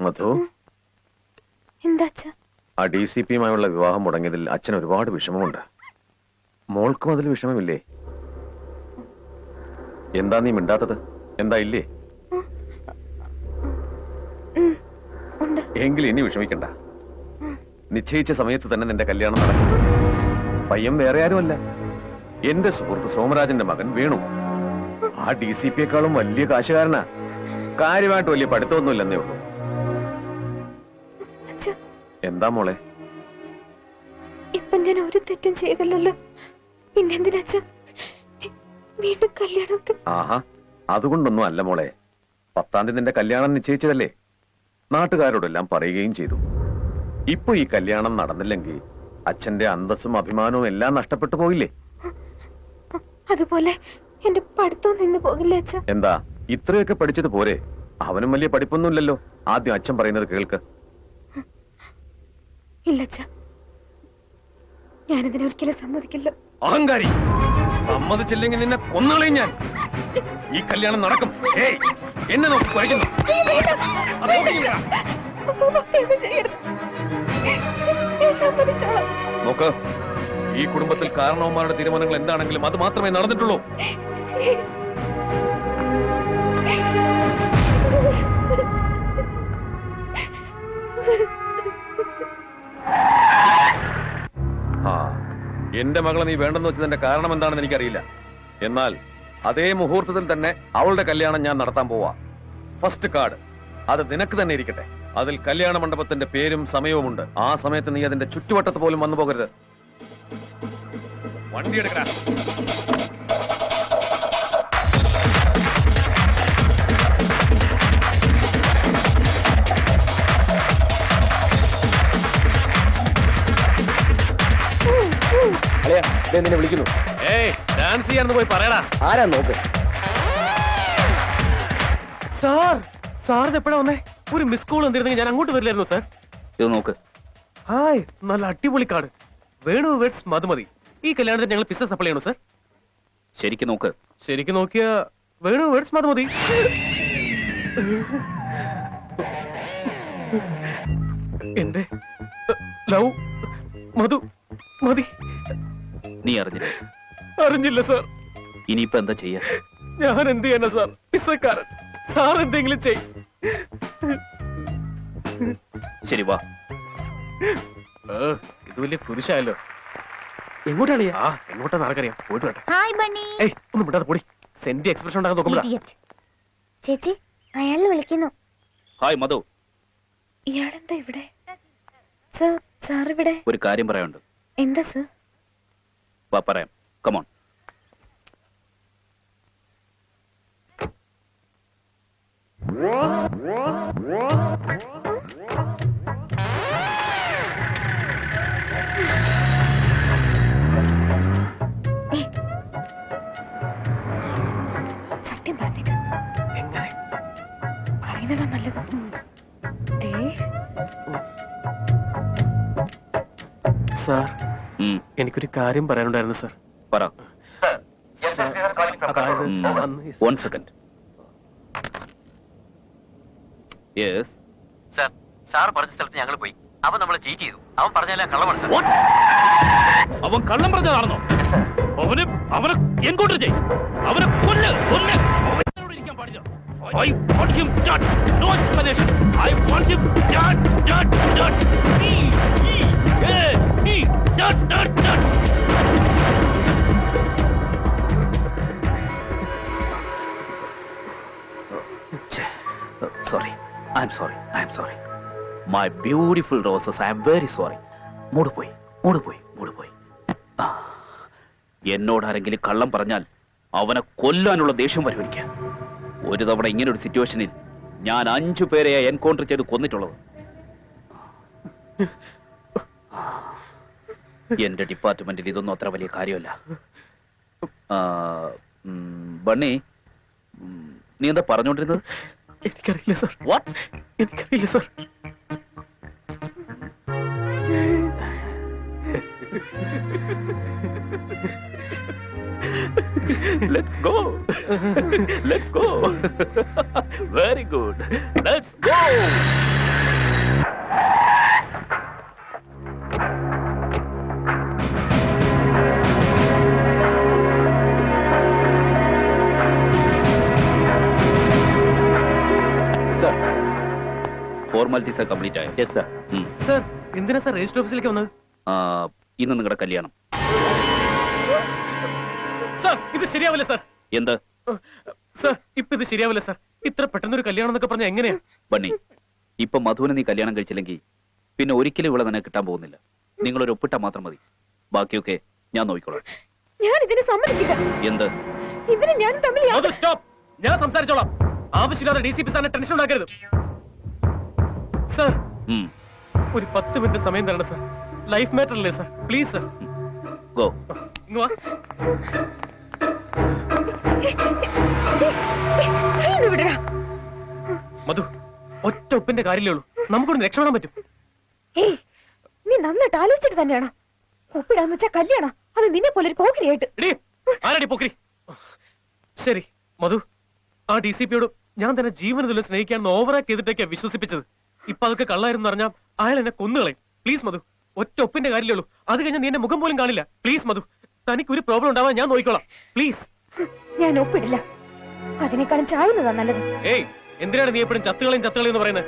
മധു? എന്താ ആ D C പിയുമായുള്ള വിവാഹം മുടങ്ങിയതിൽ അച്ഛൻ ഒരുപാട് വിഷമമുണ്ട്. മോൾക്കും അതിൽ വിഷമമില്ലേ? എന്താ നീ മിണ്ടാത്തത്? എന്താ ഇല്ലേ? എങ്കിൽ ഇനി വിഷമിക്കണ്ട. നിശ്ചയിച്ച സമയത്ത് തന്നെ നിന്റെ കല്യാണം നടക്കും. പയ്യൻ വേറെ ആരുമല്ല. എന്റെ സുഹൃത്ത് സോമരാജന്റെ മകൻ വേണു. ആ ഡി സി പിയെക്കാളും വലിയ കാശുകാരനാ. കാര്യമായിട്ട് വലിയ പഠിത്തമൊന്നുമില്ലെന്നേ ഉള്ളൂ. എന്താ മോളെ? ഇപ്പൊ ഞാൻ ഒരു തെറ്റും ചെയ്തല്ലോ പിന്നെ വീണ്ടും കല്യാണമൊക്കെ ആഹാ അതുകൊണ്ടൊന്നും അല്ല മോളെ. പത്താം തീയതി നിന്റെ കല്യാണം നിശ്ചയിച്ചതല്ലേ? നാട്ടുകാരോടെല്ലാം പറയുകയും ചെയ്തു. ഇപ്പൊ ഈ കല്യാണം നടന്നില്ലെങ്കിൽ അച്ഛന്റെ അന്തസ്സും അഭിമാനവും എല്ലാം നഷ്ടപ്പെട്ടു പോയില്ലേ? അതുപോലെ എന്റെ പഠിത്തം നിന്ന് പോകില്ലേ അച്ഛാ? എന്താ ഇത്രയൊക്കെ പഠിച്ചത് പോരെ? അവനും വലിയ പഠിപ്പൊന്നുമില്ലല്ലോ. ആദ്യം അച്ഛൻ പറയുന്നത് കേൾക്ക്. ഇല്ല അച്ഛാ ഞാനിതിനൊരിക്കലും സമ്മതിക്കില്ല. അഹങ്കാരി. സമ്മതിച്ചില്ലെങ്കിൽ നിന്നെ കൊന്നുകളയും ഞാൻ. ഈ കല്യാണം നടക്കും. ഏയ് എന്നെ നോക്കി സമ്മതിച്ചോളാം. നോക്ക് ഈ കുടുംബത്തിൽ കാരണവന്മാരുടെ തീരുമാനങ്ങൾ എന്താണെങ്കിലും അത് മാത്രമേ നടന്നിട്ടുള്ളൂ. ആ എന്റെ മകളെ നീ വേണ്ടെന്ന് വെച്ചതിന്റെ കാരണം എന്താണെന്ന് എനിക്കറിയില്ല. എന്നാൽ അതേ മുഹൂർത്തത്തിൽ തന്നെ അവളുടെ കല്യാണം ഞാൻ നടത്താൻ പോവാ. ഫസ്റ്റ് കാർഡ് അത് നിനക്ക് തന്നെ ഇരിക്കട്ടെ. അതിൽ കല്യാണ മണ്ഡപത്തിന്റെ പേരും സമയവും ഉണ്ട് ആ സമയത്ത് നീ അതിന്റെ ചുറ്റുവട്ടത്ത് പോലും വന്നു പോകരുത് വണ്ടി എടുക്കടാ. നിന്നെ വിളിക്കുന്നു. ഏയ് ഡാൻസ് ചെയ്യാന്ന് പോയി പറയടാ. ആരാ നോക്ക്? സാർ സാറിന് എപ്പോഴാ വന്നേ? ഒരു മിസ് കോൾ വന്നിരുന്നെങ്കിൽ ഞാൻ അങ്ങോട്ട് വരില്ലായിരുന്നു സാർ ഇത് നോക്ക്. ഹായ് നല്ല അടിപൊളി കാർഡ് വേണു വെഡ്സ് മധുമതി. ഈ കല്യാണത്തിന് ഞങ്ങൾ പിസ്സ സപ്ലൈ ചെയ്യണോ സാർ ശരിക്കും നോക്ക്. ശരിക്കും നോക്കിയ വേണു വെഡ്സ് മധുമതി. എന്റെ ലവ് മധു മതി. നീ അറിഞ്ഞില്ല? അറിഞ്ഞില്ല സാർ. ഇനിയിപ്പോ എന്താ ചെയ്യാ? ഞാൻ എന്ത് ചെയ്യണ സാർ? പിസക്കാരൻ സാർ എന്തെങ്കിലും ചെയ്. ശരി വാ. ഇത് വലിയ കുരിശായല്ലോ എങ്ങോട്ടാണ് ആ എങ്ങോട്ടാണ് ആർക്കറിയാം. പോയിട്ട് വരട്ടെ. Hi Bunny. ഏയ് ഒന്ന് വിടാതെ പൊടി. സെന്റി എക്സ്പ്രഷൻ ഉണ്ടാകാൻ നോക്കുമ്പോഴാ. ഇഡിയറ്റ് ചേച്ചി അയാൾ വിളിക്കുന്നു. ഹായ് മധു. ഇയാളെന്താ ഇവിടെ? സർ സാർ ഇവിടെ? ഒരു കാര്യം പറയാനുണ്ട്. എന്താ സർ? വാ പറയാം. കമോൺ സത്യം പറഞ്ഞേക്ക്. പറയുന്നതാ നല്ലത്. ദേ, സാർ എനിക്കൊരു കാര്യം പറയാനുണ്ടായിരുന്നു സർ. പറ. One second yes sir sir പറഞ്ഞ സ്ഥലത്ത് ഞങ്ങൾ പോയി. അവൻ നമ്മളെ ചീറ്റ് ചെയ്തു. അവൻ പറഞ്ഞല്ല കള്ളമാണ് സാർ. അവൻ കള്ളം പറഞ്ഞതാണെന്നോ? അവന് അവനെ എൻകൗണ്ടർ ചെയ് അവനെ കൊല്ല് കൊല്ല്. ഇരിക്കാൻ പാടില്ല. I want him dead. No explanation. I want him dead, dead, dead. Me, me, yeah, My beautiful roses I am very sorry mood പോയി മൂട് പോയി മൂട് പോയി. ആ, എന്നോട് ആരെങ്കിലും കള്ളം പറഞ്ഞാൽ അവനെ കൊല്ലാനുള്ള ദേഷ്യം വരും എനിക്ക് ഒരു തവണ ഇങ്ങനെ ഒരു സിറ്റുവേഷനിൽ ഞാൻ അഞ്ചു പേരെ എൻകൗണ്ടർ ചെയ്ത് കൊന്നിട്ടുള്ളത്. എന്റെ ഡിപ്പാർട്ട്മെന്റിൽ ഇതൊന്നും അത്ര വലിയ കാര്യമല്ല. ബണ്ണി നീ എന്താ പറഞ്ഞോണ്ടിരുന്നത്? എനിക്കറിയില്ല സാർ. വാട്ട് എനിക്കറിയില്ല sir. Let's go let's go very good let's go formalities complete అయ్యాయి ఎస్ సార్ సార్ ఎందుకు సార్ రిజిస్టర్ ఆఫీసులకే ఉన్నది ഇന്ന് നിങ്ങളുടെ കല്യാണം. സർ ഇത് ശരിയാവില്ല സാർ. എന്ത്? സാർ ഇപ്പൊ ഇത് ശരിയാവില്ല സാർ. ഇത്ര പെട്ടെന്നൊരു കല്യാണം എന്നൊക്കെ പറഞ്ഞാൽ എങ്ങനെയാ? ബണ്ണി ഇപ്പൊ മധുവിനെ നീ കല്യാണം കഴിച്ചില്ലെങ്കിൽ പിന്നെ ഒരിക്കലും ഇവിടെ നിന്നെ കിട്ടാൻ പോകുന്നില്ല. നിങ്ങളൊരു ഒപ്പിട്ടാ മാത്രം മതി. ബാക്കിയൊക്കെ ഞാൻ നോക്കിക്കോളാം. ഞാൻ ഇതിന് സമ്മതിക്കില്ല. എന്ത്? ഇവന് ഞാൻ തമ്മിൽ യാതൊരു- അത് സ്റ്റോപ്പ്. ഞാൻ സംസാരിച്ചോളാം. ആവശ്യമില്ലാതെ ഡി സി പി സാറിന് ടെൻഷൻ ഉണ്ടാക്കരുത്. സാർ ഒരു പത്ത് മിനിറ്റ് സമയം തരണം സർ. ലൈഫ് മാറ്റർ അല്ലേ സർ പ്ലീസ് സർ ഗോ ഇങ്ങ് വാ. വിടടാ മധു ഒറ്റ ഒപ്പിന്റെ കാര്യമേ ഉള്ളൂ. നമുക്കൊന്ന് രക്ഷപ്പെടാൻ പറ്റും. ഏയ് നീ നന്നായിട്ട് ആലോചിച്ചിട്ട് തന്നെയാണോ? ഒപ്പിടാന്ന് വെച്ചാ കല്യാണം? അത് നിന്നെ പോലെ ഒരു പോക്കിരിയായിട്ട് എടീ ആരടി പോക്കരി? ശരി മധു ആ ഡി സി പിയോട് ഞാൻ തന്നെ ജീവനത്തിൽ സ്നേഹിക്കാൻ ഓവറാക്ട് ചെയ്തിട്ടൊക്കെയാ വിശ്വസിപ്പിച്ചത്. ഇപ്പൊ അതൊക്കെ കള്ളായിരുന്നു പറഞ്ഞാൽ അയാൾ എന്നെ കൊന്നുകളയും. പ്ലീസ് മധു. ഒറ്റ ഒപ്പിന്റെ കാര്യമേ ഉള്ളൂ. അത് കഴിഞ്ഞാൽ നീ എന്റെ മുഖം പോലും കാണില്ല. പ്ലീസ് മധു. തനിക്ക് ഒരു പ്രോബ്ലം ഉണ്ടാവാൻ ഞാൻ നോക്കിക്കോളാം. പ്ലീസ് ഞാൻ ഒപ്പിടില്ല. അതിനേക്കാളും ചായുന്നതാ നല്ലത്. ഏയ് എന്തിനാണ് നീ എപ്പോഴും ചത്തുകളെയും ചത്തുകളെയും എന്ന് പറയുന്നത്?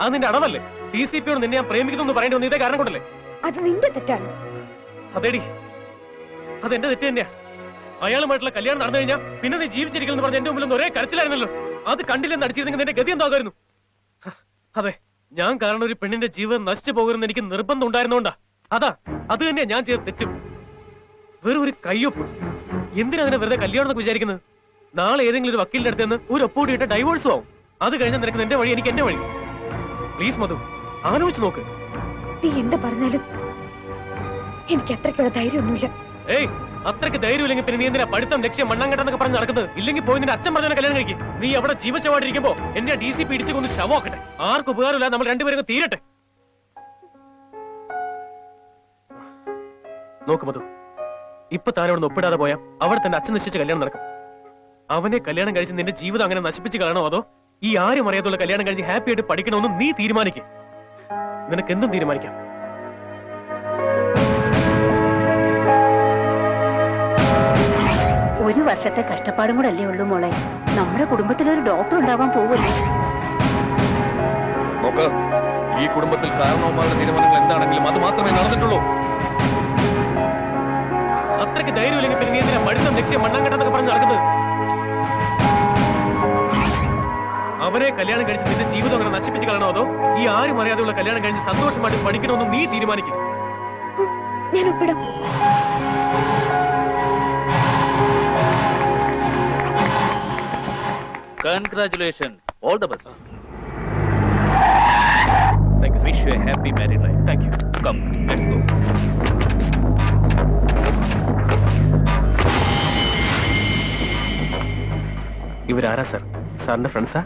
അത് നിന്റെ അടവല്ലേ? ടി സി പിയോട് നിന്നെ ഞാൻ പ്രേമിക്കുന്നു പറയേണ്ടി വന്നു ഇതേ കാരണം കൊണ്ടല്ലേ? അത് നിന്റെ തെറ്റാണ്. അതേടി. അതെന്റെ തെറ്റ് തന്നെയാ. അയാളുമായിട്ടുള്ള കല്യാണം നടന്നു കഴിഞ്ഞാൽ പിന്നെ നീ ജീവിച്ചിരിക്കുന്നു പറഞ്ഞ എന്റെ മുമ്പിൽ ഒന്നും ഒരേ കരച്ചിലായിരുന്നല്ലോ. അത് കണ്ടില്ലെന്ന് അടിച്ചിരുന്നെങ്കിൽ നിന്റെ ഗതി എന്താകുമായിരുന്നു? അതെ. ഞാൻ കാരണം ഒരു പെണ്ണിന്റെ ജീവൻ നശിച്ചു പോകരുതെന്ന് എനിക്ക് നിർബന്ധം ഉണ്ടായിരുന്നോണ്ടാ അതാ അത് തന്നെയാ ഞാൻ ചെയ്ത തെറ്റും. വെറും ഒരു കയ്യൊപ്പ്. എന്തിനാ അതിനെ വെറുതെ കല്യാണം എന്നൊക്കെ വിചാരിക്കുന്നത്? നാളെ ഏതെങ്കിലും ഒരു വക്കീലിന്റെ അടുത്ത് നിന്ന് ഒരു ഒപ്പൂടി ഇട്ട് ഡൈവോഴ്സും ആവും. അത് കഴിഞ്ഞാൽ നിനക്ക് നിന്റെ വഴി എനിക്ക് എന്റെ വഴി. പ്ലീസ് മധു ആലോചിച്ച് നോക്ക്. നീ എന്ത് പറഞ്ഞാലും എനിക്ക് അത്രയ്ക്കുള്ള ധൈര്യമൊന്നുമില്ല. ഏയ് അത്രയ്ക്ക് ധൈര്യമില്ലെങ്കിൽ പിന്നെ നീ എന്തിനാ പഠിത്തം ലക്ഷ്യം മണ്ണാങ്കട്ടെന്നൊക്കെ പറഞ്ഞ് നടക്കുന്നത്? ഇല്ലെങ്കിൽ പോയി നിന്റെ അച്ഛൻ പറഞ്ഞ കല്യാണം കഴിക്കും. നീ അവിടെ ജീവിച്ചവാടിരിക്കുമ്പോ എന്റെ ഡി സി പിടിച്ചു കൊന്ന് ശവമാക്കട്ടെ. ആർക്കും ഉപകാരമില്ല നമ്മൾ രണ്ടുപേരും തീരട്ടെ. നോക്ക് മധു ഇപ്പൊ താനോട് ഒപ്പിടാതെ പോയാ അവിടെ തന്നെ അച്ഛൻ നിശ്ചയിച്ച കല്യാണം നടക്കും. അവനെ കല്യാണം കഴിച്ച് നിന്റെ ജീവിതം അങ്ങനെ നശിപ്പിച്ച് കളയണോ അതോ ഈ ആരും അറിയാത്തുള്ള കല്യാണം കഴിച്ച് ഹാപ്പി ആയിട്ട് പഠിക്കണമെന്നും നീ തീരുമാനിക്കും. നിനക്ക് എന്തും തീരുമാനിക്കാം. ഒരു വർഷത്തെ കഷ്ടപ്പാടും കൂടെ അല്ലേ ഉള്ളൂ മോളെ. നമ്മുടെ കുടുംബത്തിൽ ഒരു ഡോക്ടർ ഉണ്ടാവാൻ പോവല്ലേ നോക്ക് ഈ കുടുംബത്തിൽ കാരണവന്മാരുടെ തീരുമാനങ്ങൾ എന്താണെങ്കിലും അത് മാത്രമേ നടന്നിട്ടുള്ളൂ. അത്രയ്ക്ക് ധൈര്യമില്ലെങ്കിൽ പിന്നെ നീ എന്തിനാ പഠിത്തം ലക്ഷ്യം മണ്ണാങ്കട്ടെന്നൊക്കെ പറഞ്ഞ് നടക്കുന്നത്? അവരെ കല്യാണം കഴിച്ച് നിന്റെ ജീവിതം അങ്ങനെ നശിപ്പിച്ച് കളയണോ അതോ ഈ ആരും അറിയാതെയുള്ള കല്യാണം കഴിച്ച് സന്തോഷമായിട്ട് പഠിക്കണമെന്നും നീ തീരുമാനിക്കും? ഞാൻ ഒപ്പിടാം congratulation all the best you wish you a happy married life thank you come let's go ഇവരാരാ സർ? സാറിന്റെ ഫ്രണ്ട്സാ?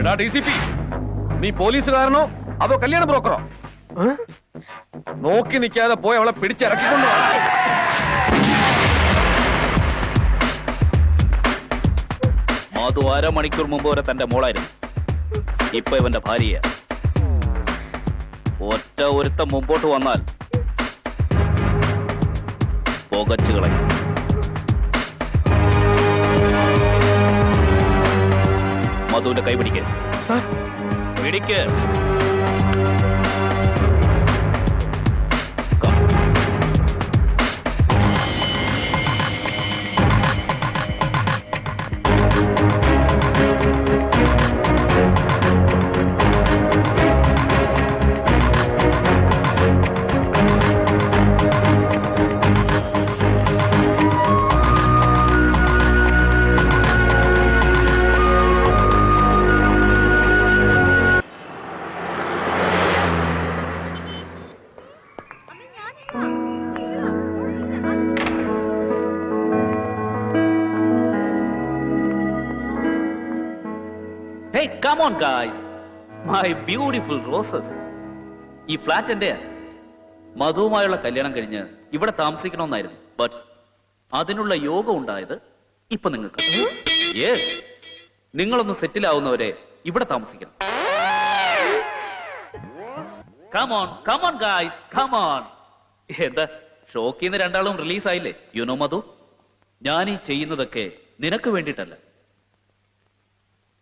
എടാ ഡി സി പി നീ പോലീസുകാരനോ? അതോ കല്യാണ ബ്രോക്കറോ? നോക്കി നിൽക്കാതെ പോയി അവളെ പിടിച്ചിറക്കിക്കൊണ്ടു മധു അരമണിക്കൂർ മുമ്പ് വരെ തന്റെ മോളായിരുന്നു. ഇപ്പൊ ഇവന്റെ ഭാര്യ ഒറ്റ ഒരുത്തം മുമ്പോട്ട് വന്നാൽ പുകച്ചുകളെ മധുവിന്റെ കൈ പിടിക്ക്. സാർ. പിടിക്ക്. Hey, come on guys my beautiful roses ഈ ഫ്ലാറ്റ് എന്റെ മധുവുമായുള്ള കല്യാണം കഴിഞ്ഞ് ഇവിടെ താമസിക്കണമെന്നായിരുന്നു. ബട്ട് അതിനുള്ള യോഗം ഉണ്ടായത് ഇപ്പൊ നിങ്ങൾക്ക്. യെസ് നിങ്ങളൊന്ന് സെറ്റിൽ ആവുന്നവരെ ഇവിടെ താമസിക്കണം. കമോൺ കമോൺ ഗായ്സ് കമോൺ എന്താ? ഷോക്കിൽ രണ്ടാളും റിലീസ് ആയില്ലേ? യുനോ മധു ഞാൻ ഈ ചെയ്യുന്നതൊക്കെ നിനക്ക് വേണ്ടിയിട്ടല്ല.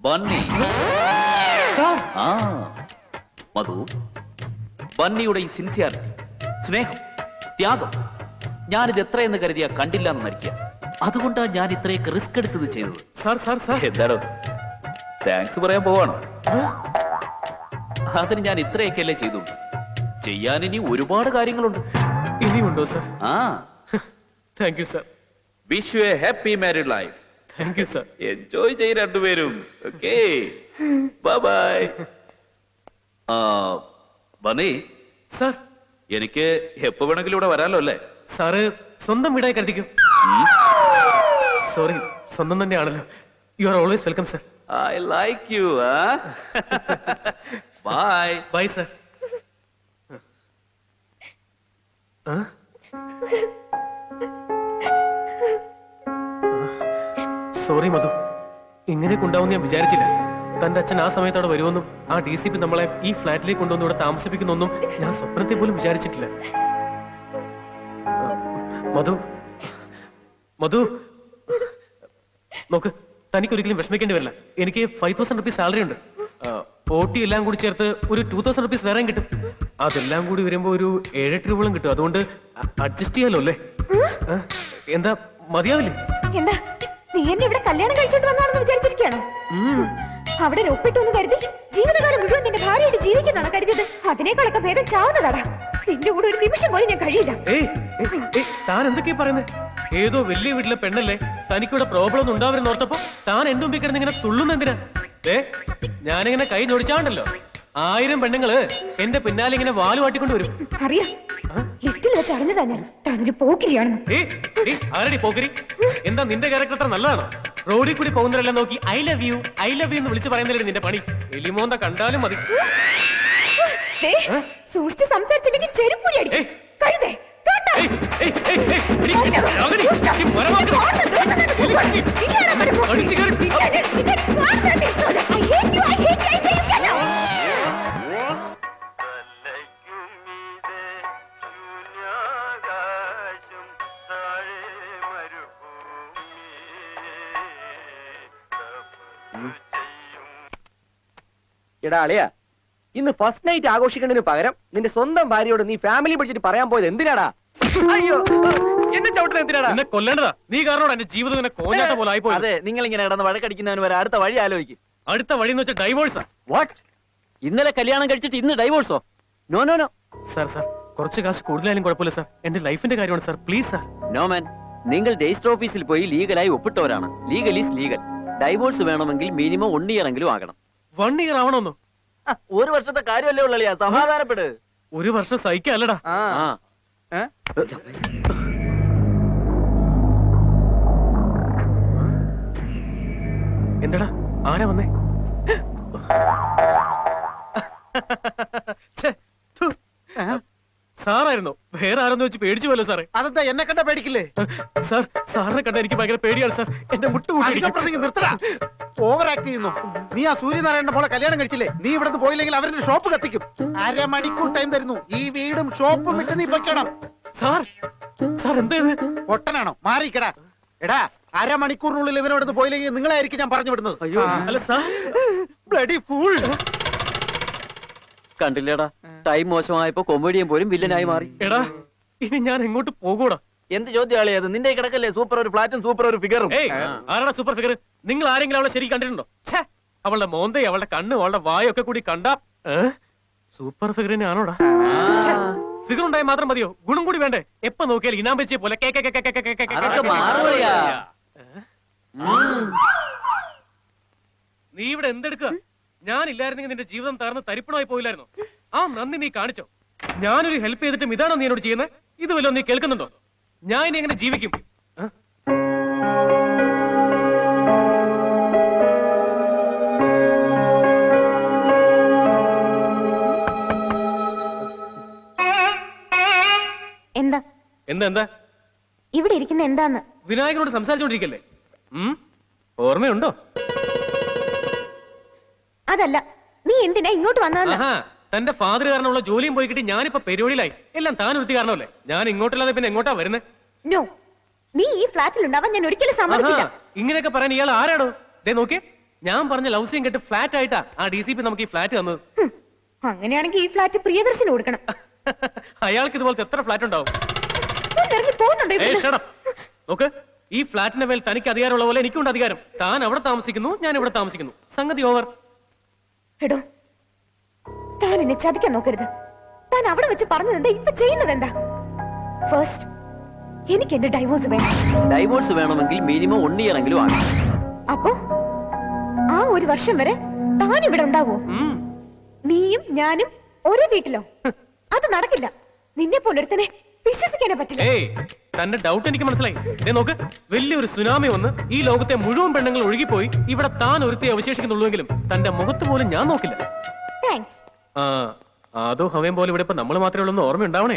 ബണ്ണി ആ. മധു ബന്നിയുടെ ഈ സിൻസിയാലിറ്റി സ്നേഹം ത്യാഗം ഞാനിത് എത്രയെന്ന് കരുതിയാ കണ്ടില്ല എന്ന് നരിക്കുക അതുകൊണ്ടാണ് ഞാൻ ഇത്രയൊക്കെ റിസ്ക് എടുത്തത് ചെയ്തത്. Sir sir sir. എന്താണോ? താങ്ക്സ് പറയാൻ പോവാണോ? അതിന് ഞാൻ ഇത്രയൊക്കെയല്ലേ ചെയ്തു. ചെയ്യാൻ ഇനി ഒരുപാട് കാര്യങ്ങളുണ്ട്. ഇനിയുണ്ടോ സാർ? ആ. Thank you sir. Wish you a happy married life. Thank you sir enjoy ചെയ്യും രണ്ടുപേരും. ഓക്കെ ബൈ ആ സർ എനിക്ക് എപ്പോ വേണമെങ്കിലും ഇവിടെ വരാലോ അല്ലേ? സാറ് സ്വന്തം വീടായി കരുതിക്കും. സോറി സ്വന്തം തന്നെയാണല്ലോ. You are always welcome sir I like you bye bye sir sorry Madhu. ഇങ്ങനെയൊക്കെ ഉണ്ടാവും ഞാൻ വിചാരിച്ചില്ല. തന്റെ അച്ഛൻ ആ സമയത്തോടെ വരുമെന്നും ആ ഡി സി പി നമ്മളെ ഈ ഫ്ലാറ്റിലേക്ക് കൊണ്ടുവന്ന് ഇവിടെ താമസിപ്പിക്കുന്നൊന്നും ഞാൻ സ്വപ്നത്തെ പോലും വിചാരിച്ചിട്ടില്ല. മധു. മധു. നോക്ക് തനിക്ക് തനിക്കൊരിക്കലും വിഷമിക്കേണ്ടി വരില്ല. എനിക്ക് ഫൈവ് തൗസൻഡ് റുപ്പീസ് സാലറി ഉണ്ട്. ഫോർട്ടി എല്ലാം കൂടി ചേർത്ത് ഒരു ടൂ തൗസൻഡ് റുപ്പീസ് വേറെ കിട്ടും. അതെല്ലാം കൂടി വരുമ്പോ ഒരു ഏഴെട്ട് രൂപകളും കിട്ടും. അതുകൊണ്ട് അഡ്ജസ്റ്റ് ചെയ്യാലോ അല്ലേ? എന്താ മതിയാവില്ലേ? എന്താ? നീ എന്നെ ഇവിടെ കല്യാണം കഴിച്ചോണ്ട് വന്നാണെന്ന് വിചാരിച്ചിരിക്കുകയാണോ? അവിടെ ഒരു ഒപ്പിട്ടു എന്ന് കരുതി ജീവിതകാലം മുഴുവൻ നിന്റെ ഭാര്യയായിട്ട് ജീവിക്കുന്നതാണ് കരുതിയത്? അതിനേക്കാളൊക്കെ ഭേദം ചാവുന്നതാടാ. നിന്റെ കൂടെ ഒരു നിമിഷം പോലും ഞാൻ കഴിയില്ല. താൻ എന്തൊക്കെയാ പറയുന്നത് ഏതോ വലിയ വീട്ടിലെ പെണ്ണല്ലേ? തനിക്കിവിടെ പ്രോബ്ലം ഒന്നും ഉണ്ടാവരുന്ന് ഓർത്തപ്പോ താൻ എന്റെ മുമ്പിൽ കിടന്ന് ഇങ്ങനെ തുള്ളുന്ന എന്തിനാ? ഏ ഞാനിങ്ങനെ കൈ ഞൊടിച്ചാണ്ടല്ലോ. ആയിരം പെണ്ണുങ്ങൾ എന്റെ പിന്നാലെ ഇങ്ങനെ വാലുവാട്ടിക്കൊണ്ട് വരും. അറിയാം. ലിഫ്റ്റിൽ വെച്ച് അറിഞ്ഞതാ ഞാൻ താനൊരു പോക്കിരിയാണെന്ന് ആരടി പോക്കരി എന്താ നിന്റെ ക്യാരക്ടർ അത്ര നല്ലതാണോ റോഡിൽ കൂടി പോകുന്നവരെല്ലാം നോക്കി I love you I love you എന്ന് വിളിച്ചു പറയുന്നില്ലേ നിന്റെ പണി എലിമോന്ത കണ്ടാലും മതി സൂക്ഷിച്ച് സംസാരിച്ചില്ലെങ്കിൽ ചെരുപ്പൂരി അടിക്കും. കഴുതേ കേട്ടോ? എടാ അളിയ ഇന്ന് ഫസ്റ്റ് നൈറ്റ് ആഘോഷിക്കുന്നതിന് പകരം നിന്റെ സ്വന്തം ഭാര്യയോട് നീ ഫാമിലി പിടിച്ചിട്ട് പറയാൻ പോയത് എന്തിനാടാ? അയ്യോ എന്നെ ചവിട്ടുന്നത് എന്തിനാടാ? എന്നെ കൊല്ലേണ്ടതാ. നീ കാരണം എന്റെ ജീവിതം ഇങ്ങനെ കോഞ്ഞാട്ട പോലെ ആയിപ്പോയി അതെ നിങ്ങൾ ഇങ്ങനെ കിടന്ന് വഴക്കടിക്കുന്നവന് വരെ അടുത്ത വഴി ആലോചിക്കും. അടുത്ത വഴി എന്ന് വെച്ചാൽ ഡൈവോഴ്സാ വാട്ട് ഇന്നലെ കല്യാണം കഴിച്ചിട്ട് ഇന്ന് ഡൈവോഴ്സോ no no no sir sir കുറച്ച് കാശ് കൂടുതലായാലും കുഴപ്പമില്ല സാർ എന്റെ ലൈഫിന്റെ കാര്യമാണ് sir please sir no man നിങ്ങൾ രജിസ്റ്റർ ഓഫീസിൽ പോയി ലീഗലായി ഒപ്പിട്ടവരാണ്. ലീഗൽ ഈസ് ലീഗൽ ഡൈവോഴ്സ് വേണമെങ്കിൽ മിനിമം വൺ ഇയർ എങ്കിലും ആകണം. വൺ ഇയർ ആവണമെന്നോ ഒരു വർഷത്തെ കാര്യമല്ലേ ഉള്ളിയാ സമാധാനപ്പെട്. ഒരു വർഷം സഹിക്കല്ലടാ. ആ. എന്താടാ? ആരാ വന്നേ. സാറായിരുന്നോ. വേറെ ആരെന്ന് വെച്ച് പേടിച്ചു പോലോ സാറേ. അതെന്താ എന്നെ കണ്ട പേടിക്കില്ലേ? സാർ സാറിനെ കണ്ട എനിക്ക് ഭയങ്കര പേടിയാണ് സാർ. എന്റെ മുട്ട് നിർത്തടാ. ഓവർ ആക്ട് ചെയ്യുന്നു. നീ ആ സൂര്യനാരായണന്റെ മോളെ കല്യാണം കഴിച്ചില്ലേ? നീ ഇവിടുന്ന് പോയില്ലെങ്കിൽ അവരുടെ ഷോപ്പ് കത്തിക്കും. അരമണിക്കൂർ ടൈം തരുന്നു. ഈ വീടും ഷോപ്പും വിട്ട് നീ പൊയ്ക്കണം. സാർ സാർ എന്താ ഒട്ടനാണോ പൊട്ടനാണോ? മാറിക്കടാ. എടാ അരമണിക്കൂറിനുള്ളിൽ ഇവനോട് പോയില്ലെങ്കിൽ നിങ്ങളായിരിക്കും ഞാൻ പറഞ്ഞു വിടുന്നത് അല്ല സാർ. ബ്ലഡി ഫൂൾ കണ്ടില്ലേടാ ടൈം മോശമായപ്പോ കൊമേഡിയൻ പോലും വില്ലനായി മാറി എടാ ഇനി ഞാൻ എങ്ങോട്ട് പോകൂടാ എന്ത് ചോദ്യം അത് നിന്റെ കിടക്കല്ലേ സൂപ്പർ ഒരു ഫ്ലാറ്റും സൂപ്പർ ഒരു ഫിഗറും ഏയ് ആരാടാ സൂപ്പർ ഫിഗർ നിങ്ങൾ ആരെങ്കിലും അവളെ ശരി കണ്ടിട്ടുണ്ടോ ഛേ അവളുടെ മോന്തയും അവളുടെ കണ്ണും അവളുടെ വായൊക്കെ കൂടി കണ്ടാ സൂപ്പർ ഫിഗറിനെ ആണോടാ ഫിഗർ ഉണ്ടായ മാത്രം മതിയോ ഗുണം കൂടി വേണ്ടേ എപ്പോ നോക്കിയാൽ ഇനാം വെച്ചേ പോലെ കേ, കേ, കേ, കേ, കേ, കേ, കേ, കേ, അതൊക്കെ കേ, മാറുകയാ. നീ ഇവിടെ എന്തെടുക്കുക ഞാനില്ലായിരുന്നെങ്കിൽ നിന്റെ ജീവിതം തകർന്ന് തരിപ്പണമായി പോയില്ലായിരുന്നു? ആ നന്ദി നീ കാണിച്ചോ. ഞാനൊരു ഹെൽപ്പ് ചെയ്തിട്ടും ഇതാണോ നീ എന്നോട് ചെയ്യുന്നത്? ഇത് വല്ലതും നീ കേൾക്കുന്നുണ്ടോ? ഞാൻ ഇനി എങ്ങനെ ജീവിക്കും? എന്താ? എന്താ എന്താ? ഇവിടെ ഇരിക്കുന്ന എന്താന്ന്? വിനായകനോട് സംസാരിച്ചോണ്ടിരിക്കല്ലേ? ഓർമ്മയുണ്ടോ? അതല്ല നീ എന്തിനാ ഇങ്ങോട്ട് വന്നതെന്ന്? തന്റെ ഫാദർ കാരണമുള്ള ജോലിയും പോയി കിട്ടി ഞാനിപ്പോ പരിപാടിയിലായി. എല്ലാം താൻ വൃത്തി കാരണമല്ലേ? ഞാൻ ഇങ്ങോട്ടല്ലാതെ പിന്നെ എങ്ങോട്ടാ വരുന്നത് നോ നീ ഈ ഫ്ലാറ്റിൽ ഉണ്ടാവാൻ ഞാൻ ഒരിക്കലും സമ്മതിക്കില്ല. ഇങ്ങനെയൊക്കെ പറയാൻ ഇയാൾ ആരാടോ? ദേ നോക്കിയേ ഞാൻ പറഞ്ഞ ലൗസിയും കെട്ട് ഫ്ലാറ്റ് ആയിട്ടാ ആ ഡി സി പി നമുക്ക് ഈ ഫ്ലാറ്റ് തന്നത്. അങ്ങനെയാണെങ്കിൽ ഈ ഫ്ലാറ്റ് പ്രിയദർശന് കൊടുക്കണം. അയാൾക്ക് ഇതുപോലത്തെ എത്ര ഫ്ലാറ്റ് ഉണ്ടാവും. നോക്ക് ഈ ഫ്ലാറ്റിന്റെ മേൽ തനിക്ക് അധികാരമുള്ള പോലെ എനിക്കുണ്ട് അധികാരം. താൻ അവിടെ താമസിക്കുന്നു ഞാൻ ഇവിടെ താമസിക്കുന്നു. സംഗതി ഓവർ എടോ താൻ എന്നെ ചതിക്കാൻ നോക്കരുത്. താൻ അവിടെ വെച്ച് പറഞ്ഞത് എന്താ? ഇപ്പൊ ചെയ്യുന്നത് എന്താ? ഫസ്റ്റ് എനിക്ക് എന്റെ ഡൈവോഴ്സ് വേണം. ഡൈവോഴ്സ് വേണമെങ്കിൽ മിനിമം വൺ ഇയർ എങ്കിലും ആണ് അപ്പോ ആ ഒരു വർഷം വരെ താൻ ഇവിടെ ഉണ്ടാവോ? നീയും ഞാനും ഒരേ വീട്ടിലോ? അത് നടക്കില്ല. നിന്നെ പോലൊരുത്തനെ വിശ്വസിക്കാനേ പറ്റില്ല. തന്റെ ഡൗട്ട് എനിക്ക് മനസ്സിലായി. ദേ നോക്ക് വലിയൊരു സുനാമി വന്ന് ഈ ലോകത്തെ മുഴുവൻ പെണ്ണുങ്ങൾ ഒഴുകിപ്പോയി. ഇവിടെ താൻ ഒരുത്തി അവശേഷിക്കുന്നുള്ളൂവെങ്കിലും തന്റെ മുഖത്ത് പോലും ഞാൻ നോക്കില്ല. ആ അതോ ഹവയും പോലെ ഇവിടെ ഇപ്പൊ നമ്മൾ മാത്രമേ ഉള്ളൂ എന്ന് ഓർമ്മയുണ്ടാവണേ?